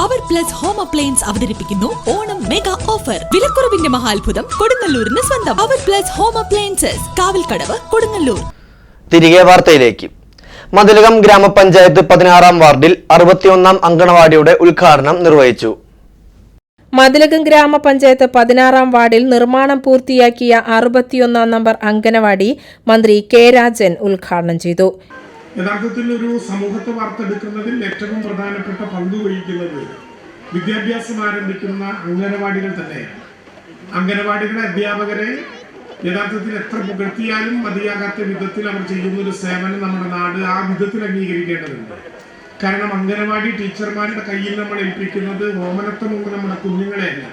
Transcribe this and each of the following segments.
Power plus home appliance അവതരിപ്പിക്കുന്നു Onam mega offer വിലക്കുറവിന്റെ മഹാത്ഭുതം കൊടുങ്ങല്ലൂരിന് സ്വന്തം. Power plus home appliances Kavalkadavu Kodungallur. തിരികെ വാർത്തയിലേക്ക്. മതിലകം ഗ്രാമപഞ്ചായത്ത് പതിനാറാം വാർഡിൽ അറുപത്തിയൊന്നാം അങ്കണവാടിയുടെ ഉദ്ഘാടനം നിർവഹിച്ചു. മതിലകം ഗ്രാമപഞ്ചായത്ത് പതിനാറാം വാർഡിൽ നിർമ്മാണം പൂർത്തിയാക്കിയ അറുപത്തിയൊന്നാം നമ്പർ അങ്കണവാടി മന്ത്രി കെ രാജൻ ഉദ്ഘാടനം ചെയ്തു. യഥാർത്ഥത്തിൽ ഒരു സമൂഹത്തെ വാർത്തെടുക്കുന്നതിൽ ഏറ്റവും പ്രധാനപ്പെട്ട പങ്ക് വഹിക്കുന്നത് വിദ്യാഭ്യാസം ആരംഭിക്കുന്ന അംഗനവാടികൾ തന്നെയാണ്. അംഗനവാടികളെ അധ്യാപകരെ യഥാർത്ഥത്തിൽ എത്ര പുകഴ്ത്തിയാലും മതിയാകാത്ത വിധത്തിൽ അവർ ചെയ്യുന്ന ഒരു സേവനം നമ്മുടെ നാട് ആ വിധത്തിൽ അംഗീകരിക്കേണ്ടതുണ്ട്. കാരണം അംഗനവാടി ടീച്ചർമാരുടെ കയ്യിൽ നമ്മൾ ഏൽപ്പിക്കുന്നത് ഓമനത്വമുള്ള നമ്മുടെ കുഞ്ഞുങ്ങളെയല്ല.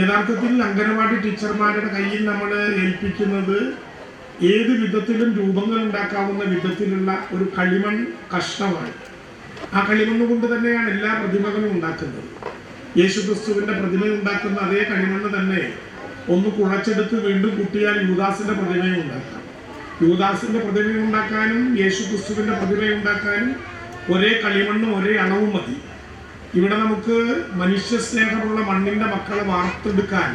യഥാർത്ഥത്തിൽ അംഗനവാടി ടീച്ചർമാരുടെ കയ്യിൽ നമ്മൾ ഏൽപ്പിക്കുന്നത് ഏത് വിധത്തിലും രൂപങ്ങൾ ഉണ്ടാക്കാവുന്ന വിധത്തിലുള്ള ഒരു കളിമൺ കഷ്ണമാണ്. ആ കളിമണ്ണ് കൊണ്ട് തന്നെയാണ് എല്ലാ പ്രതിമകളും ഉണ്ടാക്കുന്നത്. യേശുക്രിസ്തുവിന്റെ പ്രതിമ ഉണ്ടാക്കുന്ന അതേ കളിമണ്ണ് തന്നെ ഒന്ന് കുഴച്ചെടുത്ത് വീണ്ടും കുട്ടിയാൽ യുവദാസിന്റെ പ്രതിമയും ഉണ്ടാക്കാം. യുവദാസിന്റെ പ്രതിമ ഉണ്ടാക്കാനും യേശുക്രിസ്തുവിന്റെ പ്രതിമ ഉണ്ടാക്കാനും ഒരേ കളിമണ്ണും ഒരേ അളവും മതി. ഇവിടെ നമുക്ക് മനുഷ്യ സ്നേഹമുള്ള മണ്ണിന്റെ മക്കളെ വാർത്തെടുക്കാൻ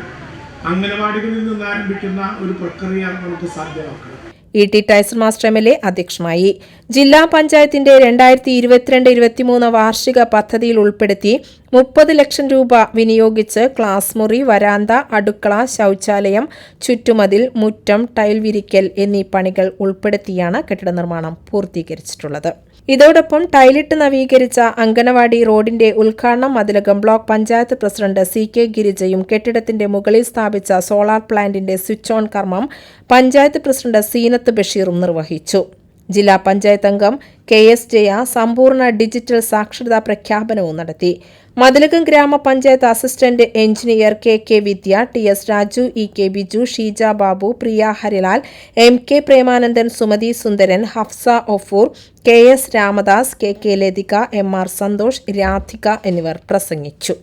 അംഗനവാടികളിൽ നിന്ന് ആരംഭിക്കുന്ന ഒരു പ്രക്രിയ നമുക്ക് സാധ്യമാക്കണം. E T Tyson master M L A അധ്യക്ഷമായി. ജില്ലാ പഞ്ചായത്തിന്റെ രണ്ടായിരത്തി ഇരുപത്തിരണ്ട് ഇരുപത്തിമൂന്ന് വാർഷിക പദ്ധതിയിൽ ഉൾപ്പെടുത്തി മുപ്പത് ലക്ഷം രൂപ വിനിയോഗിച്ച് ക്ലാസ് മുറി വരാന്ത അടുക്കള ശൗചാലയം ചുറ്റുമതിൽ മുറ്റം ടൈൽ വിരിക്കൽ എന്നീ പണികൾ ഉൾപ്പെടുത്തിയാണ് കെട്ടിട നിർമ്മാണം പൂർത്തീകരിച്ചിട്ടുള്ളത്. ഇതോടൊപ്പം ടൈലിട്ട് നവീകരിച്ച അങ്കനവാടി റോഡിന്റെ ഉദ്ഘാടനം Mathilakam block panchayat president C K ഗിരിജയും കെട്ടിടത്തിന്റെ മുകളിൽ സ്ഥാപിച്ച സോളാർ പ്ലാന്റിന്റെ സ്വിച്ച് ഓൺ കർമ്മം പഞ്ചായത്ത് പ്രസിഡന്റ് സീനത്ത് ബഷീറും നിർവഹിച്ചു. ജില്ലാ പഞ്ചായത്ത് അംഗം കെ എസ് ജയ സമ്പൂർണ ഡിജിറ്റൽ സാക്ഷരതാ പ്രഖ്യാപനവും നടത്തി. മതിലകം ഗ്രാമപഞ്ചായത്ത് assistant engineer K K Vidya T S Raju E K Biju Sheeja Babu Priya Harilal M K Premanandan Sumathi Sundaran Hafsa Ofoor K S Ramadas K K Lathika M R Santhosh Radhika എന്നിവർ പ്രസംഗിച്ചു.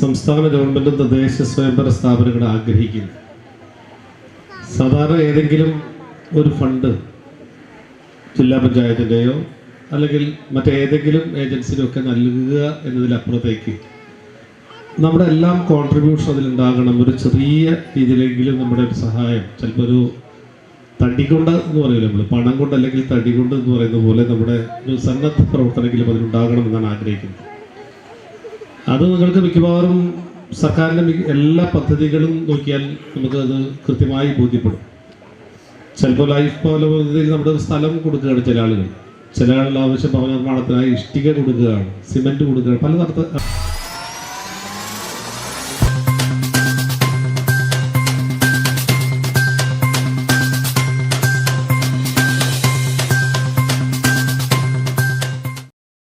സംസ്ഥാന ഗവൺമെന്റും തദ്ദേശ സ്ഥാപനങ്ങൾ ആഗ്രഹിക്കുന്നു. സാധാരണ ഏതെങ്കിലും ഒരു ഫണ്ട് ജില്ലാ പഞ്ചായത്തിന്റെയോ അല്ലെങ്കിൽ മറ്റേതെങ്കിലും ഏജൻസിനൊക്കെ നൽകുക എന്നതിലപ്പുറത്തേക്ക് നമ്മുടെ എല്ലാം കോൺട്രിബ്യൂഷൻ അതിലുണ്ടാകണം. ഒരു ചെറിയ രീതിയിലെങ്കിലും നമ്മുടെ ഒരു സഹായം. ചിലപ്പോൾ ഒരു തടി കൊണ്ട് എന്ന് പറയില്ല നമ്മൾ പണം കൊണ്ട് അല്ലെങ്കിൽ തടി കൊണ്ട് എന്ന് പറയുന്ന പോലെ നമ്മുടെ ഒരു സന്നദ്ധ പ്രവർത്തനമെങ്കിലും അതിലുണ്ടാകണം എന്നാണ് ആഗ്രഹിക്കുന്നത്. അത് നിങ്ങൾക്ക് മിക്കവാറും സർക്കാരിന്റെ എല്ലാ പദ്ധതികളും നോക്കിയാൽ നമുക്കത് കൃത്യമായി ബോധ്യപ്പെടും. ചിലപ്പോൾ ലൈഫ് പോലെ പദ്ധതിയിൽ നമ്മുടെ സ്ഥലം കൊടുക്കുകയാണ് ചില ആളുകൾ. ചില ആളുകൾ ആവശ്യം ഭവന നിർമ്മാണത്തിനായി ഇഷ്ടിക കൊടുക്കുകയാണ് സിമെന്റ് കൊടുക്കുകയാണ് പല തരത്തിൽ